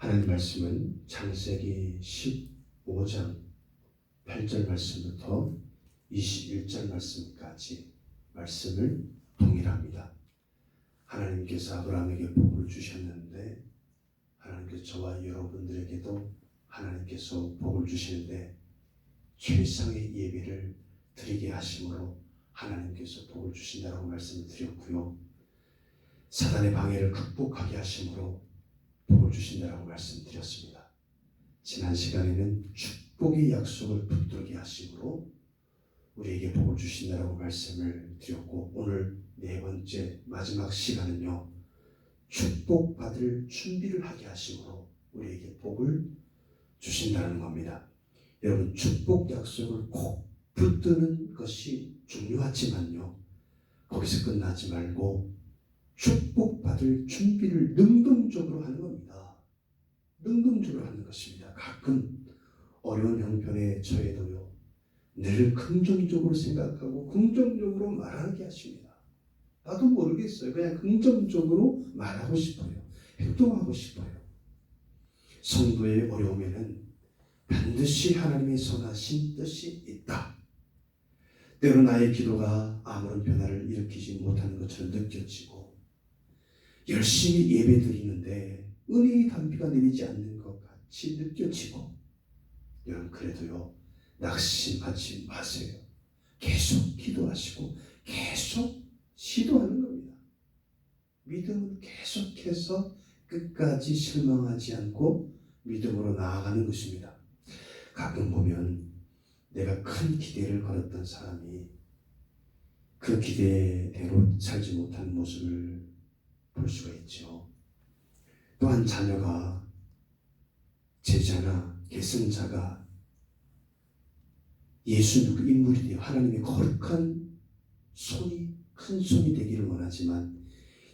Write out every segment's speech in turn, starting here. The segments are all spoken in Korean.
하나님 말씀은 창세기 15장 8절 말씀부터 21절 말씀까지 말씀을 동일합니다. 하나님께서 아브라함에게 복을 주셨는데 하나님께서 저와 여러분들에게도 하나님께서 복을 주시는데 최상의 예배를 드리게 하심으로 하나님께서 복을 주신다고 말씀을 드렸고요. 사단의 방해를 극복하게 하심으로 복을 주신다고 말씀드렸습니다. 지난 시간에는 축복의 약속을 붙들게 하심으로 우리에게 복을 주신다고 말씀을 드렸고 오늘 네 번째 마지막 시간은요 축복받을 준비를 하게 하심으로 우리에게 복을 주신다는 겁니다. 여러분 축복 약속을 꼭 붙드는 것이 중요하지만요 거기서 끝나지 말고 축복받을 준비를 능동적으로 하는 겁니다. 능동적으로 하는 것입니다. 가끔 어려운 형편에 처해도요 늘 긍정적으로 생각하고 긍정적으로 말하게 하십니다. 나도 모르겠어요. 그냥 긍정적으로 말하고 싶어요. 행동하고 싶어요. 성도의 어려움에는 반드시 하나님의 선하신 뜻이 있다. 때로 나의 기도가 아무런 변화를 일으키지 못하는 것처럼 느껴지고 열심히 예배 드리는데 은혜의 단비가 내리지 않는 것 같이 느껴지고 여러분 그래도요 낙심하지 마세요. 계속 기도하시고 계속 시도하는 겁니다. 믿음은 계속해서 끝까지 실망하지 않고 믿음으로 나아가는 것입니다. 가끔 보면 내가 큰 기대를 걸었던 사람이 그 기대대로 살지 못한 모습을 볼 수가 있죠. 또한 자녀가 제자나 계승자가 예수 그 인물이 되어 하나님의 거룩한 손이 큰 손이 되기를 원하지만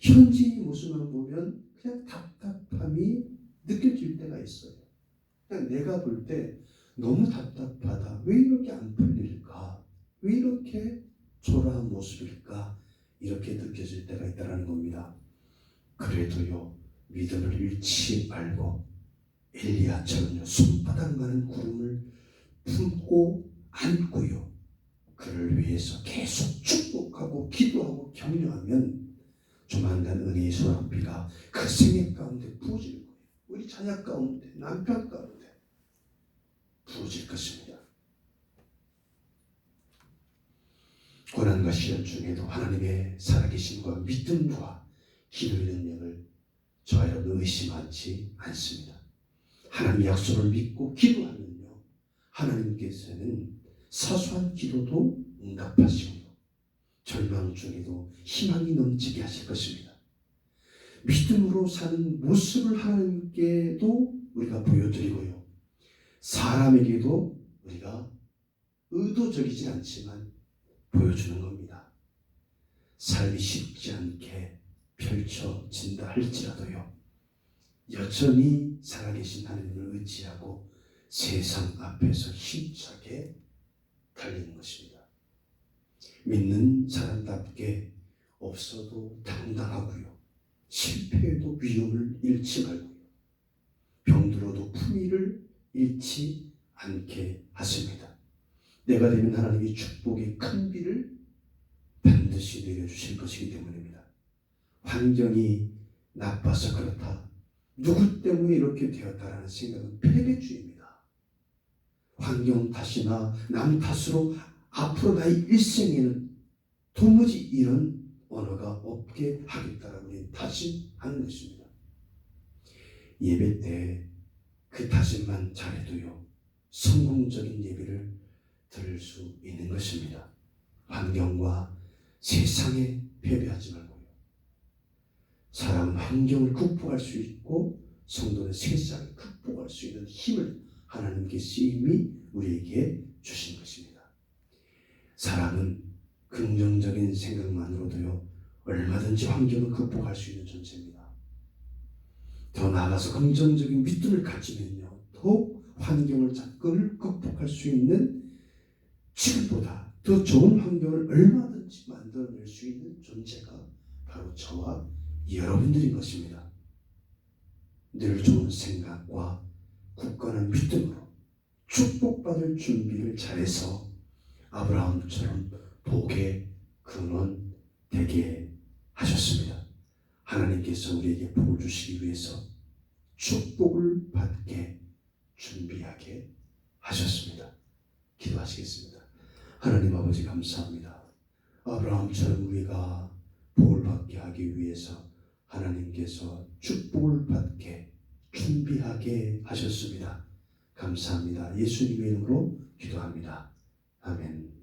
현재의 모습만 보면 그냥 답답함이 느껴질 때가 있어요. 그냥 내가 볼 때 너무 답답하다. 왜 이렇게 안 풀릴까? 왜 이렇게 초라한 모습일까? 이렇게 느껴질 때가 있다는 겁니다. 그래도요 믿음을 잃지 말고 엘리야처럼요 손바닥만한 구름을 품고 안고요 그를 위해서 계속 축복하고 기도하고 격려하면 조만간 은혜의 소랑비가 그 생애 가운데 부어질 거예요. 우리 자녀 가운데 남편 가운데 부어질 것입니다. 고난과 시련 중에도 하나님의 살아계심과 믿음과 기도의 능력을 저와 여러분 의심하지 않습니다. 하나님 약속을 믿고 기도하면요. 하나님께서는 사소한 기도도 응답하시고요. 절망 중에도 희망이 넘치게 하실 것입니다. 믿음으로 사는 모습을 하나님께도 우리가 보여드리고요. 사람에게도 우리가 의도적이진 않지만 보여주는 겁니다. 삶이 쉽지 않게 펼쳐진다 할지라도요. 여전히 살아계신 하나님을 의지하고 세상 앞에서 힘차게 달리는 것입니다. 믿는 사람답게 없어도 당당하고요. 실패해도 위험을 잃지 말고요. 병들어도 품위를 잃지 않게 하십니다. 내가 되면 하나님이 축복의 큰 비를 반드시 내려주실 것이기 때문입니다. 환경이 나빠서 그렇다. 누구 때문에 이렇게 되었다라는 생각은 패배주의입니다. 환경 탓이나 남 탓으로 앞으로 나의 일생에는 도무지 이런 언어가 없게 하겠다라고 다짐하는 것입니다. 예배 때 그 다짐만 잘해도요 성공적인 예배를 들을 수 있는 것입니다. 환경과 세상에 패배하지 말고요. 사람은 환경을 극복할 수 있고 성도는 세상을 극복할 수 있는 힘을 하나님께서 이미 우리에게 주신 것입니다. 사람은 긍정적인 생각만으로도요 얼마든지 환경을 극복할 수 있는 존재입니다. 더 나아가서 긍정적인 믿음을 가지면요 더욱 환경을 접근을 극복할 수 있는 지금보다 더 좋은 환경을 얼마든지 만들어낼 수 있는 존재가 바로 저와 여러분들인 것입니다. 늘 좋은 생각과 굳건한 믿음으로 축복받을 준비를 잘해서 아브라함처럼 복의 근원 되게 하셨습니다. 하나님께서 우리에게 복을 주시기 위해서 축복을 받게 준비하게 하셨습니다. 기도하시겠습니다. 하나님 아버지 감사합니다. 아브라함처럼 우리가 복을 받게 하기 위해서 하나님께서 축복을 받게 준비하게 하셨습니다. 감사합니다. 예수님의 이름으로 기도합니다. 아멘.